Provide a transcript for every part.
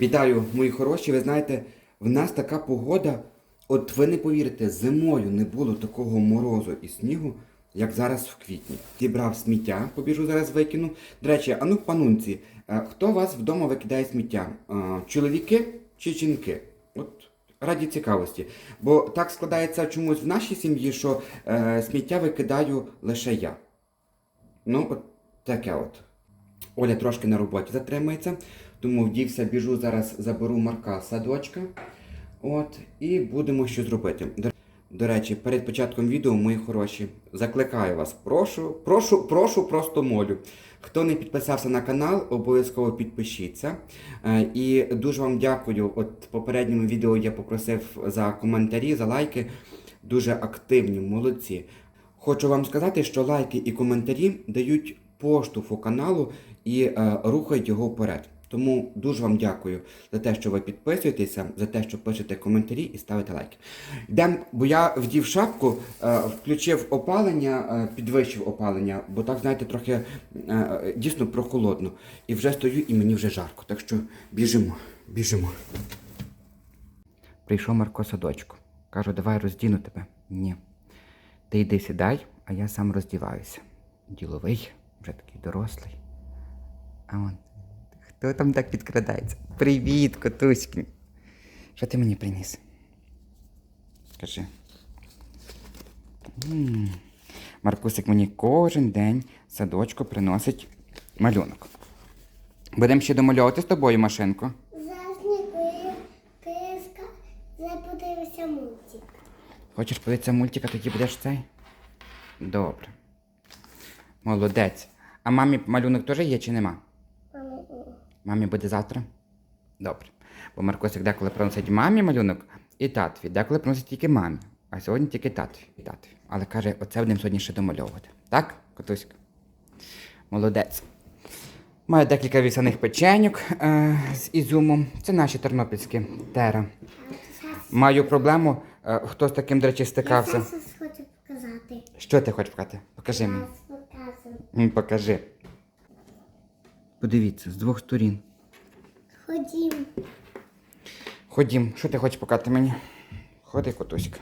Вітаю, мої хороші. Ви знаєте, в нас така погода. От ви не повірите, зимою не було такого морозу і снігу, як зараз в квітні. Зібрав сміття, побіжу зараз викину. До речі, а ну панунці, е, хто вас вдома викидає сміття? Е, Чоловіки чи жінки? От раді цікавості. Бо так складається чомусь в нашій сім'ї, що е, сміття викидаю лише я. Ну, от таке от. Оля трошки на роботі затримується, тому вдівся, біжу зараз, заберу Марка садочка. От, і будемо щось робити. До, до речі, перед початком відео, мої хороші, закликаю вас, прошу, прошу, прошу, просто молю. Хто не підписався на канал, обов'язково підпишіться. Е, і дуже вам дякую. От в попередньому відео я попросив за коментарі, за лайки. Дуже активні, молодці. Хочу вам сказати, що лайки і коментарі дають поштовху каналу і е, рухають його вперед. Тому дуже вам дякую за те, що ви підписуєтеся, за те, що пишете коментарі і ставите лайки. Йдем, бо я вдів шапку, е, включив опалення, е, підвищив опалення, бо так, знаєте, трохи дійсно прохолодно. І вже стою, і мені вже жарко. Так що біжимо, біжимо. Прийшов Марко садочку. Кажу, давай роздіну тебе. Ні. Ти йди сідай, а я сам роздіваюся. Діловий, вже такий дорослий. А он, хто там так підкрадається? Привіт, котуськи. Що ти мені приніс? Скажи. М. Маркусик мені кожен день в садочку приносить малюнок. Будемо ще домальовувати з тобою машинку. Заподивився мультик. Хочеш подивитися мультик, а тоді будеш цей? Добре. Молодець. А мамі малюнок теж є чи нема? Мамі буде завтра? Добре. Бо Маркосик деколи приносить мамі малюнок і татові. Деколи приносить тільки мамі. А сьогодні тільки татові. І татові. Але каже, оце будемо сьогодні ще домальовувати. Так, котуська? Молодець. Маю декілька вісяних печеньок е, з ізюмом. Це наші тернопільські тера. Маю проблему. Е, хто з таким, до речі, Я стикався? зараз хочу показати. Що ти хочеш показати? Покажи мені. Покажи. Подивіться, з двох сторін. Ходім. Ходім, що ти хочеш показати мені? Ходи, котуська.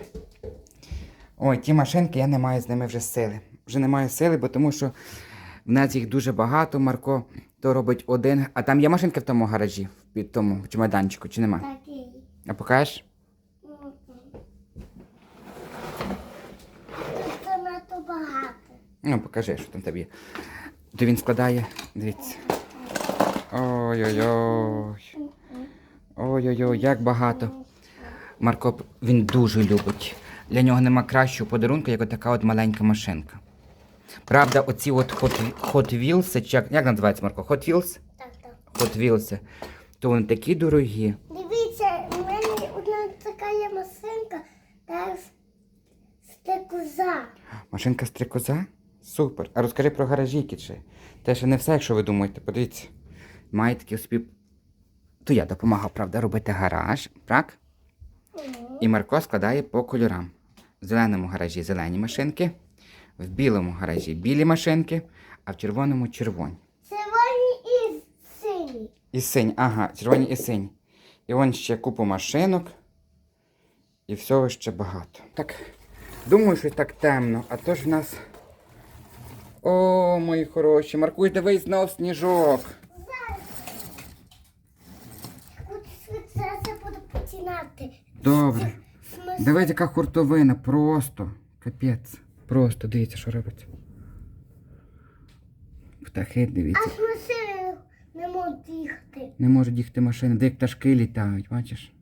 Ой, ті машинки, я не маю з ними вже сили. Вже не маю сили, бо тому що в нас їх дуже багато. Марко то робить один. А там є машинки в тому гаражі, під тому чемоданчику, чи нема? Такий. А покажеш? Надто багато. Ну, покажи, що там тобі. є. То він складає, дивіться. Ой-ой-ой. Ой-ой-ой, як багато. Марко, він дуже любить. Для нього нема кращого подарунку, як така от маленька машинка. Правда, оці от Hot, Wheels, чи як, як називається Марко? Hot Wheels? Так, так. Hot Wheels, то вони такі дорогі. Дивіться, у мене одна така є масинка, та стекуза. Машинка стрикоза? Супер. А розкажи про гаражі, Кітше. Те ще не все, якщо ви думаєте, подивіться. Має такі собі. То я допомагав, правда, робити гараж, так? І Марко складає по кольорам. В зеленому гаражі зелені машинки, в білому гаражі білі машинки, а в червоному червоні. Червоні і сині. І синь, ага, червоні і синь. І вон ще купу машинок. І всього ще багато. Так, думаю, що так темно, а то ж в нас. О, мої хороші, Маркуй, дивись знов сніжок. От зараз я буду починати. Добре. Дивись, яка хуртовина, просто. Капець. Просто дивіться, що робиться. Птахи, дивіться. Аж машини не можуть їхати. Не можуть їхати машини, де як пташки літають, бачиш?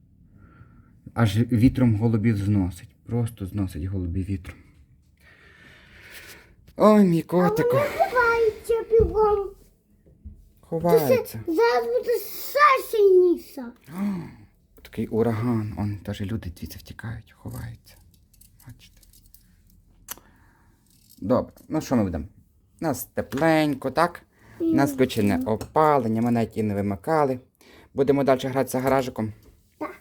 Аж вітром голубів зносить. Просто зносить голубів вітром. Ой, мій котику. Ховається бігом. Ховається. Зараз буде ще сильніше. Такий ураган. Он теж люди звідси втікають, ховаються. Бачите. Добре, ну що ми будемо? У нас тепленько, так? У нас включене опалення, ми навіть і не вимикали. Будемо далі гратися гаражиком? Так.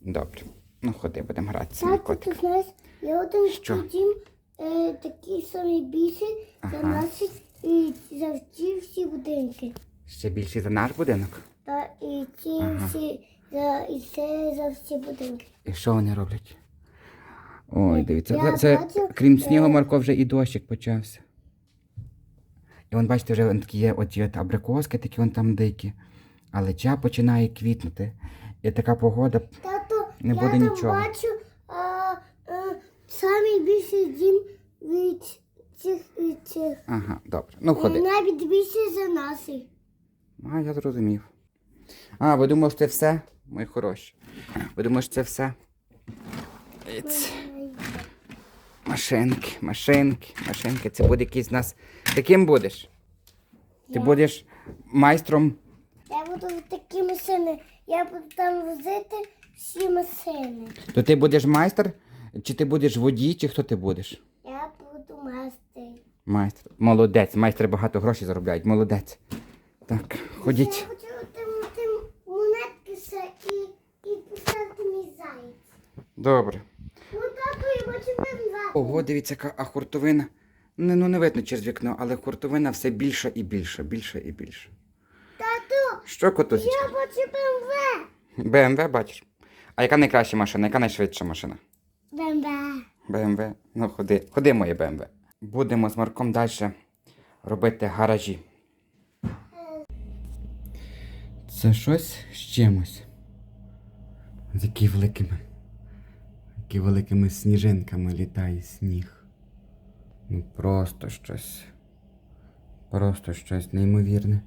Добре. Ну ходи, будемо гратися. Так, ти знаєш, я один дім е, такий самий більший за Ага. наші і завжди всі будинки. Ще більший за наш будинок. Та і ці Ага. всі за і це за всі будинки. І що вони роблять? Ой, дивіться, я це, бачу, крім снігу, Марко, вже і дощик почався. І вон, бачите, вже вон такі є оті от абрикоски, такі вон там дикі. Але ча починає квітнути. І така погода. Тато, Не я буде там нічого. бачу а, е, самий більший дім від цих від цих. Ага, добре. Ну І ходи. навіть більший за нас. А, я зрозумів. А, ви думали, що це все? Мої хороші. Ви думали, це все? Іць. Машинки, машинки, машинки. Це буде якийсь з нас. Ти ким будеш? Ти Я. будеш майстром. Я буду такі машини. Я буду там возити всі машини. То ти будеш майстер? Чи ти будеш водій, чи хто ти будеш? Я буду мастер. Майстер. Молодець. Майстри багато грошей заробляють. Молодець. Так, ходіть. хочу тим, тим монетки ще і, і писати мій заєць. Добре. Ну тато, я бачу там два. Ого, дивіться, яка а хуртовина. Не, ну не видно через вікно, але хуртовина все більша і більша, більша і більша. Тату, Що, котусечка? я бачу БМВ. БМВ бачиш? А яка найкраща машина? Яка найшвидша машина? БМВ. БМВ. Ну, ходи, ходи, моє БМВ. Будемо з Марком далі робити гаражі. Це щось з чимось. З які великими. Які великими сніжинками літає сніг. Ну просто щось. Просто щось неймовірне.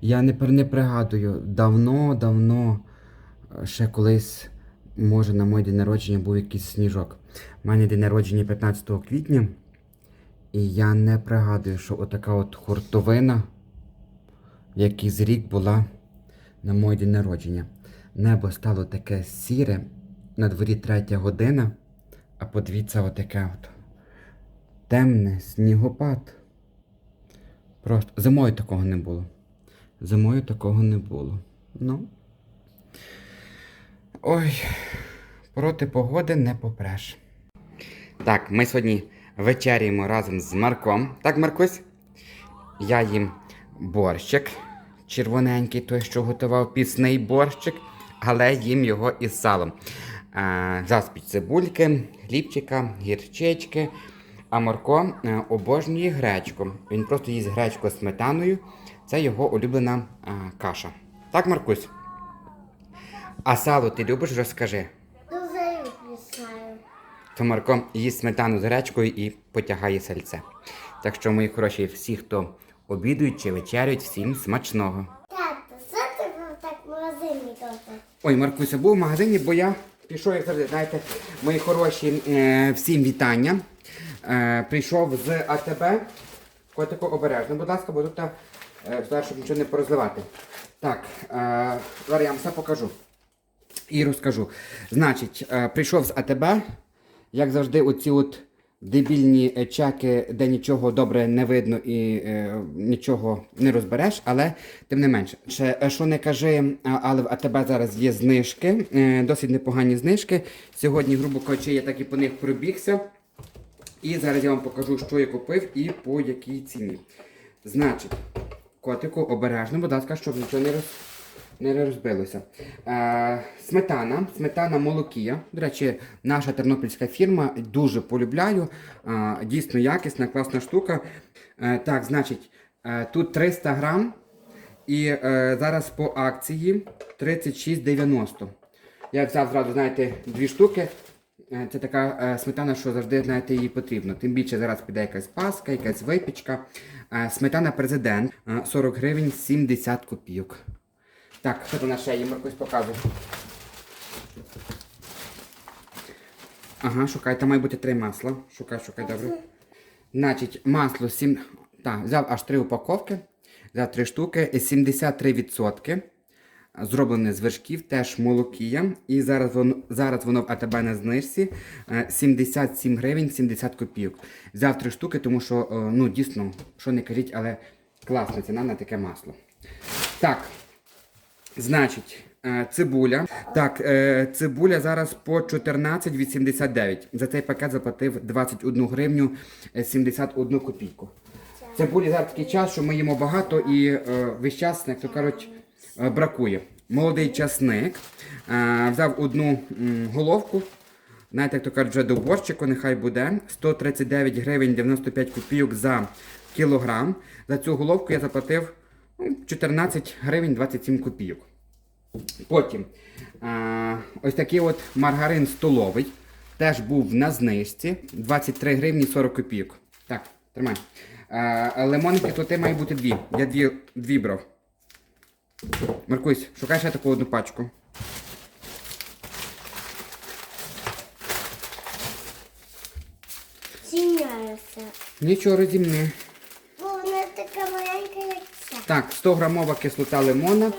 Я не, не пригадую, давно-давно, е, ще колись, може, на мій день народження був якийсь сніжок. У мене день народження 15 квітня. І я не пригадую, що отака от хуртовина, якийсь рік була на мій день народження. Небо стало таке сіре, на дворі третя година, а подивіться отаке от. Темне снігопад. Просто зимою такого не було. Зимою такого не було. Ну. Ой, проти погоди не попреш. Так, ми сьогодні вечеряємо разом з Марком. Так, Маркусь? Я їм борщик червоненький, той, що готував пісний борщик, але їм його із салом. А, заспіть цибульки, хлібчика, гірчички. А Марко е, обожнює гречку. Він просто їсть гречку з сметаною. Це його улюблена а, каша. Так, Маркусь? А сало ти любиш, розкажи. Дуже люблю саю. То Марко їсть сметану з гречкою і потягає сальце. Так що, мої хороші, всі, хто обідують чи вечерюють, всім смачного. Тато, що ти був так в магазині тато? Ой, Маркуся, був в магазині, бо я пішов, як завжди, знаєте, мої хороші, е, всім вітання. Е, прийшов з АТБ. Котику обережно, будь ласка, бо тут е, щоб нічого не порозливати. Так, зараз я вам все покажу. І розкажу. Значить, прийшов з АТБ, як завжди, оці от дебільні е, чеки, де нічого добре не видно і е, нічого не розбереш, але тим не менше. Ще, е, що не кажи, але в АТБ зараз є знижки, е, досить непогані знижки. Сьогодні, грубо кажучи, я так і по них пробігся. І зараз я вам покажу, що я купив і по якій ціні. Значить, котику обережно, будь ласка, щоб нічого не роз не розбилося. Е, сметана, сметана молокія. До речі, наша тернопільська фірма дуже полюбляю. Е, дійсно якісна, класна штука. Е, так, значить, е, тут 300 грам. І е, зараз по акції 36,90. Я взяв зразу, знаєте, дві штуки. Е, Це така е, сметана, що завжди знаєте, їй потрібно. Тим більше зараз піде якась паска, якась випічка. Е, Сметана президент е, 40 гривень 70 копійок. Так, що там на шеї, Маркусь показує. Ага, шукай, там має бути три масла. Шукай, шукай, добре. Значить, масло 7. Так, взяв аж три упаковки. Взяв три штуки, 73%. Зроблене з вершків, теж молокія. І зараз воно, зараз воно в АТБ на знижці е, 77 гривень 70 копійок. Взяв три штуки, тому що, е, ну, дійсно, що не кажіть, але класна ціна на таке масло. Так, Значить, е, цибуля. Так, е, цибуля зараз по 14,89. За цей пакет заплатив 21 гривню е, 71 копійку. Цибулі зараз такий час, що ми їмо багато і е, весь час, як то кажуть, е, бракує. Молодий часник. Е, взяв одну головку. Знаєте, як то кажуть, вже до борщику, нехай буде. 139 гривень 95 копійок за кілограм. За цю головку я заплатив 14 гривень 27 копійок. Потім а, ось такий от маргарин столовий. Теж був на знижці 23 гривні 40 копійок. Так, тримай. А, лимонні кислоти має бути дві. Я дві, дві брав. Маркусь, шукай ще таку одну пачку. Зіняється. Нічого розімни. Бо вона така маленька, як ця. Так, 100 грамова кислота лимона.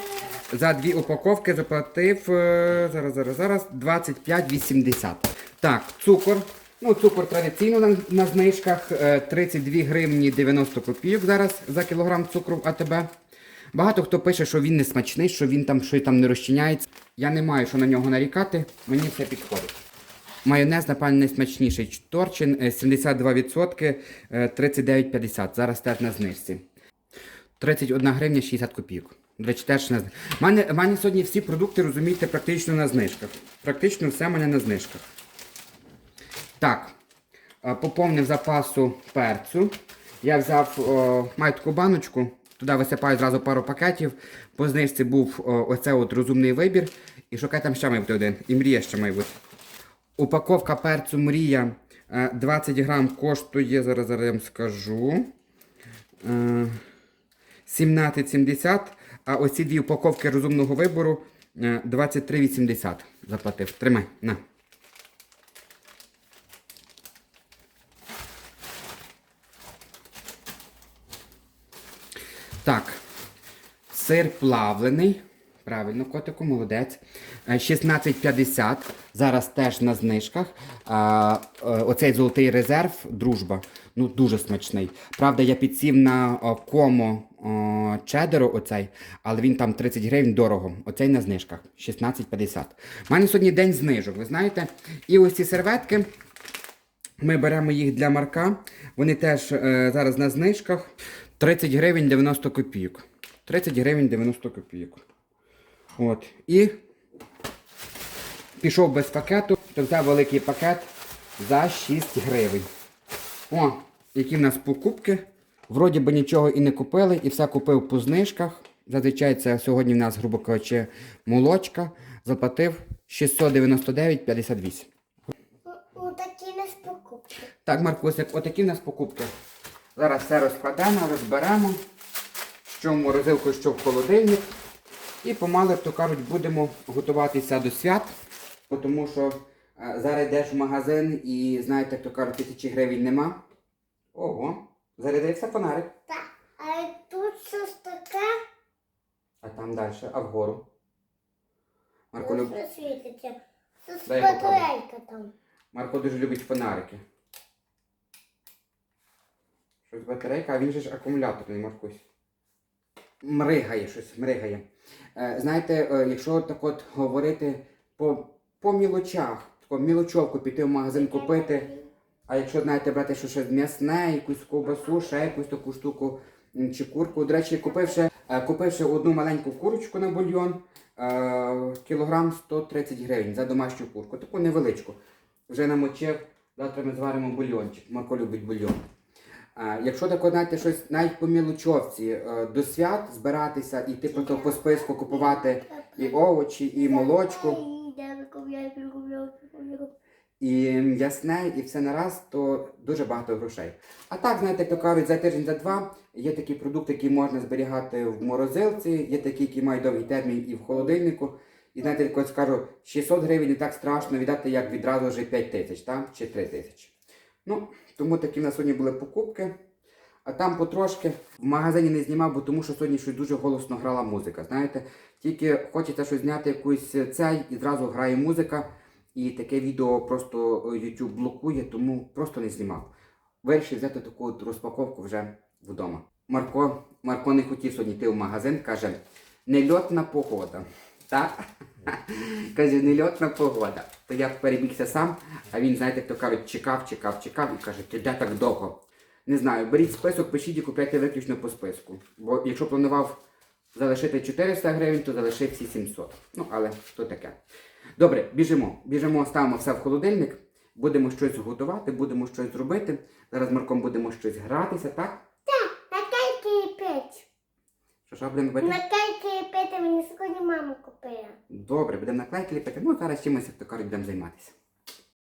За дві упаковки заплатив е, зараз, зараз, зараз 25,80. Так, цукор. Ну, цукор традиційно на, на знижках. е, 32 гривні 90 копійок зараз за кілограм цукру в АТБ. Багато хто пише, що він не смачний, що він там що там не розчиняється. Я не маю що на нього нарікати, мені все підходить. Майонез, напевно, найсмачніший. Торчин е, 72%, е, 39,50. Зараз теж на знижці. 31 гривня 60 копійок. До речі, теж на. У мене, мене сьогодні всі продукти, розумієте, практично на знижках. Практично все в мене на знижках. Так, е, поповнив запасу перцю. Я взяв, о, маю таку баночку, туди висипаю зразу пару пакетів. По знижці був о, оце от розумний вибір. І шукай там ще має бути один. І мрія ще має бути. Упаковка перцю мрія е, 20 грам коштує, зараз, зараз я вам скажу. Е, 17,70. А оці дві упаковки розумного вибору е, 23,80 заплатив. Тримай, на. Так. Сир плавлений. Правильно, котику, молодець. Е, 16,50. Зараз теж на знижках. А, е, оцей золотий резерв, дружба. Ну, дуже смачний. Правда, я підсів на комо чедеру оцей, але він там 30 гривень дорого. Оцей на знижках. 16,50. У мене сьогодні день знижок, ви знаєте. І ось ці серветки. Ми беремо їх для марка. Вони теж е, зараз на знижках. 30 гривень 90 копійок. 30 гривень 90 копійок. От. І пішов без пакету, то взяв великий пакет за 6 гривень. О, які в нас покупки. Вроді би нічого і не купили, і все купив по знижках. Зазвичай це сьогодні в нас, грубо кажучи, молочка. Заплатив 699,58. Отакі нас покупки. Так, Маркусик, отакі в нас покупки. Зараз все розкладемо, розберемо, що в морозилку, що в холодильник. І помалу, то кажуть, будемо готуватися до свят, тому що е, зараз йдеш в магазин і знаєте, то кажуть, тисячі гривень нема. Ого, зарядився фонарик. Так, а тут щось таке, А там далі, а вгору. Марко, люб... Тут Дай я попробую. батарейка там. Марко дуже любить фонарики. Щось батарейка, а він же ж акумуляторний, Маркусь. Мригає щось, мригає. Е, знаєте, е, якщо так от говорити по, по мілочах, таку мілочовку піти в магазин купити, а якщо, знаєте, брати що щось м'ясне, якусь ковбасу, ще якусь таку штуку чи курку. До речі, купивши, е, купивши одну маленьку курочку на бульйон, кілограм 130 гривень за домашню курку, таку невеличку. Вже намочив, завтра ми зваримо бульйончик. Марко любить бульйон. Якщо так, знаєте, щось навіть по мілочовці е, до свят збиратися і ти просто по списку купувати і овочі, і молочко, і м'ясне, і все нараз, то дуже багато грошей. А так, знаєте, як то кажуть, за тиждень, за два є такі продукти, які можна зберігати в морозилці, є такі, які мають довгий термін і в холодильнику. І знаєте, ось скажу, 600 гривень не так страшно віддати, як відразу вже 5 тисяч, чи 3 тисячі. Ну, тому такі в нас сьогодні були покупки. А там потрошки в магазині не знімав, бо тому що сьогодні щось дуже голосно грала музика. Знаєте, тільки хочеться щось зняти якусь цей і зразу грає музика. І таке відео просто е, YouTube блокує, тому просто не знімав. Вирішив взяти таку от розпаковку вже вдома. Марко, Марко не хотів сьогодні йти в магазин, каже, нельотна погода. Так? Каже, нельотна погода. То я перебігся сам, а він, знаєте, як то кажуть, чекав, чекав, чекав і каже, ти де так довго? Не знаю, беріть список, пишіть і купляйте виключно по списку. Бо якщо планував залишити 400 гривень, то залиши всі 700. Ну, але то таке. Добре, біжимо. Біжимо, ставимо все в холодильник. Будемо щось готувати, будемо щось робити. Зараз з Марком будемо щось гратися, так? Накайки і печ. Що що будемо робити? Мені сьогодні мама купила. Добре, будемо наклейки ліпити. Ну, зараз чимось, як то кажуть, будемо займатися.